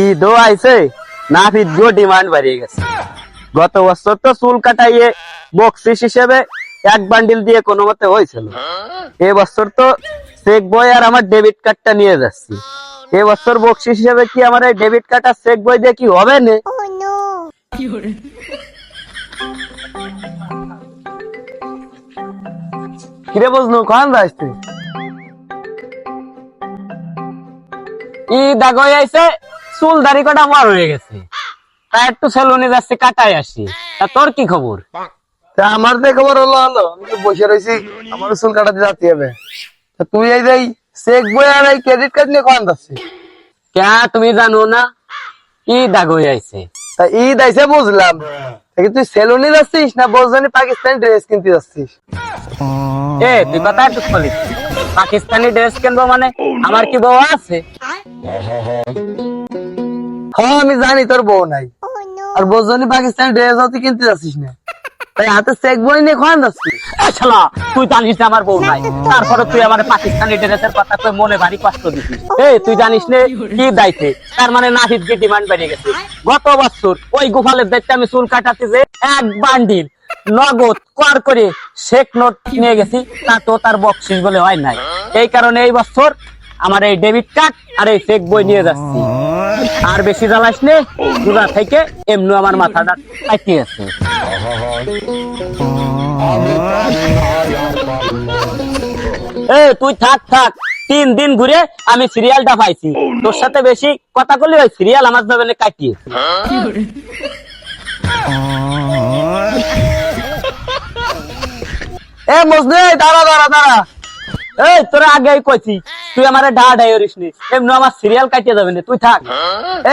ঈদও আইছে। নাফিদ গো ডিমান্ড বাড়িয়ে গেছে। গত বছর তো চুল কাটাইয়ে বকশিস হিসেবে এক বান্ডিল দিয়ে কোনো মতে হয়েছিল এ বছর তো চেক বই আর আমার ডেবিট কার্ডটা নিয়ে যাচ্ছি। এ বছর বকশিস হিসেবে কি আমার এই ডেবিট কার্ড আর চেক বই দিয়ে কি হবে না? কিরে বুঝলু কখন যাস তুই? ঈদ আগে আইছে। চুল দাড়ি কটা আমার হয়ে গেছে। তা একটু সেলুনে যাচ্ছি কাটাই আসি। তা তোর কি খবর? তা আমার তো খবর হলো হলো আমি তো বসে রয়েছি আমার চুল কাটাতে যেতে হবে। তা তুই এই যে চেক বই আর এই ক্রেডিট কার্ড নিয়ে কখন যাচ্ছিস? ক্যা তুমি জানো না? ঈদ আগে আইছে? তা ঈদ আইসে বুঝলাম। তুই সেলুনে যাচ্ছিস না বলজানি পাকিস্তানি ড্রেস কিনতে যাচ্ছিস? এ তুই কথা একটু বলিস। পাকিস্তানি ড্রেস কিনবো মানে আমার কি বউ আছে? হ্যাঁ আমি জানি তোর বউ নাই। আর বলজানি পাকিস্তানি ড্রেস তুই কিনতে যাচ্ছিস না। তাই হাতে চেক বই নিয়ে কখন যাচ্ছিস এ শালা, তুই জানিস না আমার বউ নাই। তারপরে তুই আমার পাকিস্তানি ড্রেসের কথা কই মনে ভারী কষ্ট দিছিস। এই তুই জানিস নে কি দাইছে তার মানে নাহিদ কি ডিমান্ড বেড়ে গেছে। গত বছর ওই গোপালের দায়িত্বে আমি চুল কাটাতে যে এক বান্ডিল নগদ কর করে শেখ নোট নিয়ে গেছি তা তো তার বকশিস বলে হয় নাই। এই কারণে এই বছর আমার এই ডেবিট কার্ড আর এই চেক বই নিয়ে যাচ্ছি। আর বেশি জ্বালাস নে রোজা থেকে এমনি আমার মাথাটা কাটিয়ে আছে। এ, তুই থাক থাক। তিন দিন ঘুরে আমি সিরিয়ালটা পাইছি। তোর সাথে বেশি কথা বললি ওই সিরিয়াল আমার যাবে কাটিয়ে এ, মজনু দাঁড়া দাঁড়া দাঁড়া। এই তোরা আগে কইছি তুই আমার ডা ডাইরিস নি এমনি আমার সিরিয়াল কাটিয়ে যাবে না তুই থাক।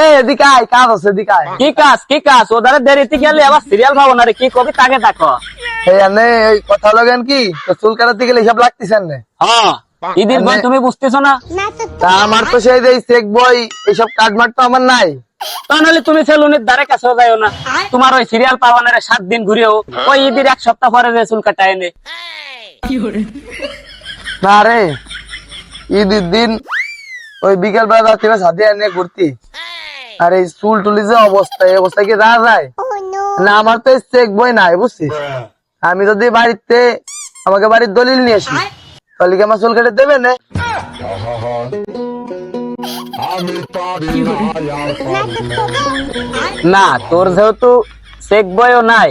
এই এদিকে আয় কাজ আছে এদিকে আয়। কি কাজ কি কাজ? ওদারে দেরিতে গেলে আবার সিরিয়াল পাবো না রে কি কবি তাকে দেখো। এই আনে এই কথা লগেন কি? তো চুল কাটাতে গেলে হিসাব লাগতেছেন না হ্যাঁ ঈদের বই তুমি বুঝতেছো না? তা আমার তো সেই যে চেক বই এইসব মার্ড তো আমার নাই। তাহলে তুমি সেলুনের দ্বারে কাছে যাও না। তোমার ওই সিরিয়াল পাওয়ানের সাত দিন ঘুরেও ওই ঈদের এক সপ্তাহ পরে চুল কাটায় এনে না রে ঈদের দিন ওই বিকেল বেলা রাত্রি সাথে এনে ঘুরতি আর এই চুল টুলি যে অবস্থা এই অবস্থা কি যাওয়া যায়? না আমার তো চেক বই নাই বুঝছিস? আমি যদি বাড়িতে আমাকে বাড়ির দলিল নিয়ে আসি তাহলে কি আমার চুল কেটে দেবে না? না তোর যেহেতু চেক বইও নাই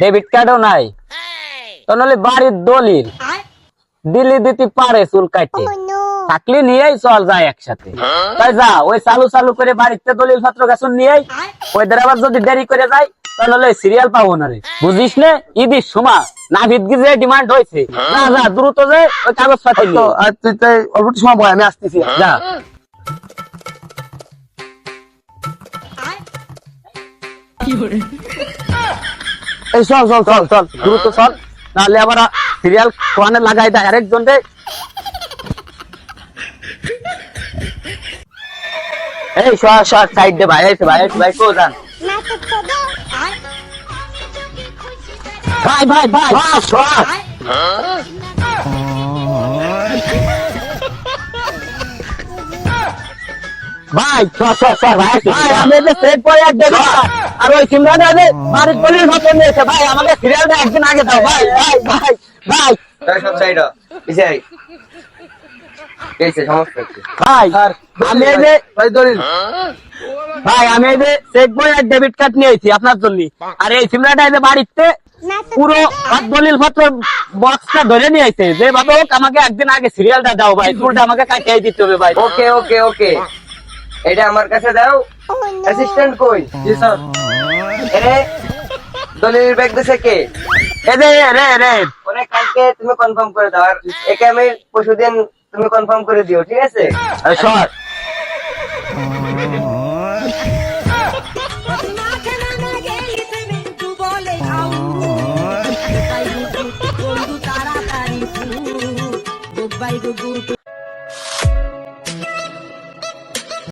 ডেবিট কার্ডও নাই তাহলে বাড়ির দলিল। দিল্লি দিতে পারে চুল কাটতে থাকলে নিয়েই চল যায় একসাথে। তাই যা ওই চালু চালু করে বাড়িতে দলিল পত্র গাছন নিয়েই। ওই দের আবার যদি দেরি করে যায় তাহলে সিরিয়াল পাবো না রে। বুঝিস নে? ঈদের সময় না ভিতকি যে ডিমান্ড হয়েছে যা যা দ্রুত যে ওই কাগজ পাঠিয়ে আর তুই তাই অল্প সময় বয়, আমি আসতেছি। যা। এই চল চল চল চল। দ্রুত চল নাহলে আবার সিরিয়াল কোয়ানে লাগাই দেয়, আরেকজন রে এই শর্ট শর্ট সাইড দে ভাই এসে ভাই এসে ভাই কো যান? ভাই ভাই ভাই ভাই শর্ট শর্ট ভাই ভাই, আমি সেট পরে এক দেব আর ওই সিমরান পলির মত নিয়েছে ভাই, আমাকে সিরিয়ালটা একদিন আগে দাও, ভাই ভাই ভাই। ভাই। ভাই আমি এই যে ভাই দলিল ভাই আমি এই যে চেক বই আর ডেবিট কার্ড নিয়েছি আপনার জন্য আর এই সিমরাটা এই যে বাড়িতে পুরো দলিল পত্র বক্সটা ধরে নিয়ে আইছে। যে ভাবে হোক আমাকে একদিন আগে সিরিয়ালটা দাও ভাই। চুলটা আমাকে কাটিয়ে দিতে হবে ভাই। ওকে ওকে ওকে। এটা আমার কাছে দাও। অ্যাসিস্ট্যান্ট কই? জি স্যার। এরে দলিলের ব্যাগ দিছে কে? যে রে রে কালকে তুমি কনফার্ম করে দাও আর একে আমি পরশুদিন তুমি কনফার্ম করে দিও ঠিক আছে?